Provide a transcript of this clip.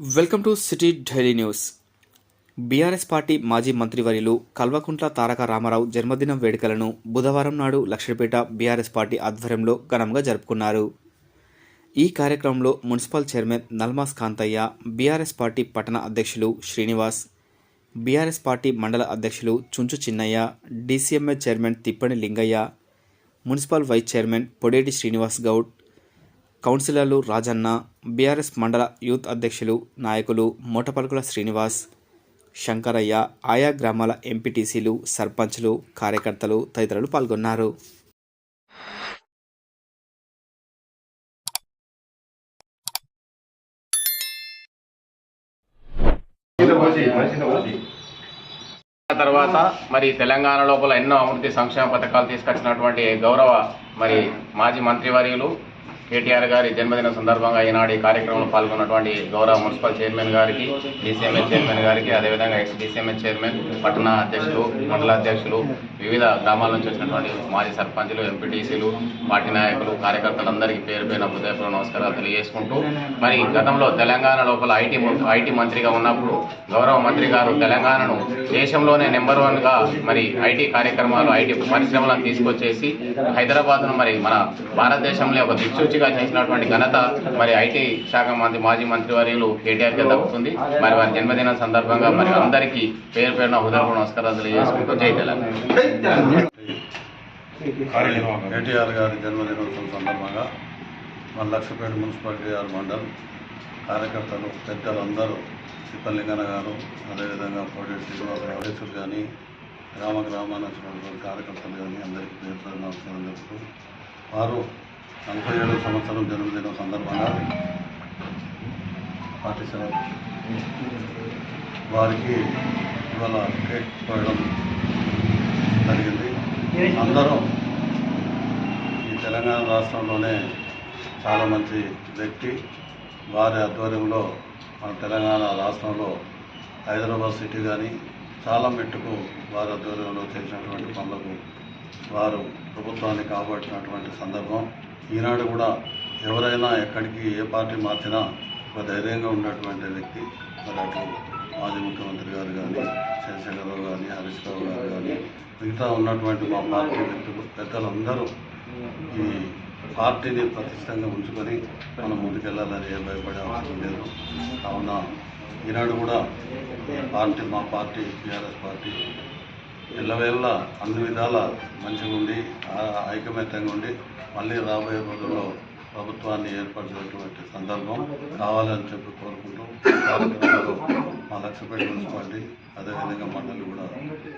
Welcome to city daily news. BRS party మాజీ మంత్రివర్యులు కల్వకుంట్ల తారక రామారావు జన్మదినం వేడుకలను బుధవారం నాడు లక్ష్మీపేట బీఆర్ఎస్ పార్టీ ఆధ్వర్యంలో ఘనంగా జరుపుకున్నారు. ఈ కార్యక్రమంలో municipal chairman Nalmas Kantaiah BRS party పట్టణ అధ్యక్షులు శ్రీనివాస్ బీఆర్ఎస్ పార్టీ మండల అధ్యక్షులు Chunchu Chinnaiah D C M A chairman Tippani Lingaiah municipal vice chairman Podeti Srinivas Goud కౌన్సిలర్లు రాజన్న బీఆర్ఎస్ మండల యూత్ అధ్యక్షులు నాయకులు మూటపలుకుల శ్రీనివాస్ శంకరయ్య ఆయా గ్రామాల ఎంపీటీసీలు సర్పంచ్లు కార్యకర్తలు తదితరులు పాల్గొన్నారు. తర్వాత మరి తెలంగాణ లోపల ఎన్నో అభివృద్ధి సంక్షేమ పథకాలు తీసుకొచ్చినటువంటి గౌరవ మరి మాజీ మంత్రివర్యులు కేటీఆర్ గారి జన్మదిన సందర్భంగా ఈనాడు ఈ కార్యక్రమంలో పాల్గొన్నటువంటి గౌరవ మున్సిపల్ చైర్మన్ గారికి D C M S chairman గారికి అదేవిధంగా ఎక్స్ డిసిఎంఎస్ చైర్మన్ పట్టణ అధ్యక్షులు మండల అధ్యక్షులు వివిధ గ్రామాల నుంచి వచ్చినటువంటి మాజీ సర్పంచులు ఎంపీటీసీలు పార్టీ నాయకులు కార్యకర్తలందరికీ పేరు పైన హృదయపూర్వ నమస్కారాలు తెలియజేసుకుంటూ మరి గతంలో తెలంగాణ లోపల ఐటీ ఐటీ మంత్రిగా ఉన్నప్పుడు గౌరవ మంత్రి గారు తెలంగాణను దేశంలోనే నెంబర్ వన్గా మరి ఐటీ కార్యక్రమాలు ఐటీ పరిశ్రమలను తీసుకొచ్చేసి హైదరాబాద్ను మరి మన భారతదేశంలో ఒక దిక్సూచిగా చేసినటువంటి ఘనత మరి ఐటీ శాఖ మంత్రి మాజీ మంత్రి వర్యులు కేటీఆర్ దక్కుతుంది మరి వారి జన్మదిన సందర్భంగా మరి అందరికీ పేరు పేరున హృదయపూర్వ నమస్కారాలు తెలియజేసుకుంటూ జై కేటీఆర్ గారి జన్మదినోత్సవం సందర్భంగా మన లక్ష్మీపేట మున్సిపాలిటీ ఆర్ మండల్ కార్యకర్తలు పెద్దలు అందరూ గారు అదేవిధంగా కోడేటి శ్రీనివాసరావు కానీ గ్రామ గ్రామాన కార్యకర్తలు కానీ అందరికీ పేరు పేరు నమస్కారం చెప్తూ వారు నలభై ఏడవ సంవత్సరం జన్మదినం సందర్భంగా పార్టీ వారికి ఇవాళ కేక్ కోయడం జరిగింది. అందరూ ఈ తెలంగాణ రాష్ట్రంలోనే చాలా మంచి వ్యక్తి. వారి ఆధ్వర్యంలో మన తెలంగాణ రాష్ట్రంలో హైదరాబాద్ సిటీ కానీ చాలా మెట్టుకు వారి ఆధ్వర్యంలో చేసినటువంటి పనులకు వారు ప్రభుత్వాన్ని కాపాడినటువంటి సందర్భం. ఈనాడు కూడా ఎవరైనా ఎక్కడికి ఏ పార్టీ మార్చినా ఒక ధైర్యంగా ఉన్నటువంటి వ్యక్తి మరి అటు మాజీ ముఖ్యమంత్రి గారు కానీ చంద్రశేఖరరావు కానీ హరీష్ రావు గారు కానీ మిగతా ఉన్నటువంటి మా పార్టీ వ్యక్తులు పెద్దలందరూ ఈ పార్టీని ప్రతిష్టంగా ఉంచుకొని మనం ముందుకెళ్ళాలని ఏ భయపడే అవసరం లేదు. కావున ఈనాడు కూడా ఈ పార్టీ మా పార్టీ టీఆర్ఎస్ పార్టీ ఎల్లవేళ్ళ అన్ని విధాల మంచిగా ఉండి ఐకమత్యంగా ఉండి మళ్ళీ రాబోయే రోజుల్లో ప్రభుత్వాన్ని ఏర్పరిచినటువంటి సందర్భం కావాలని చెప్పి కోరుకుంటూ మా లక్ష్మీపేట మున్సిపాలిటీ అదేవిధంగా మండలి కూడా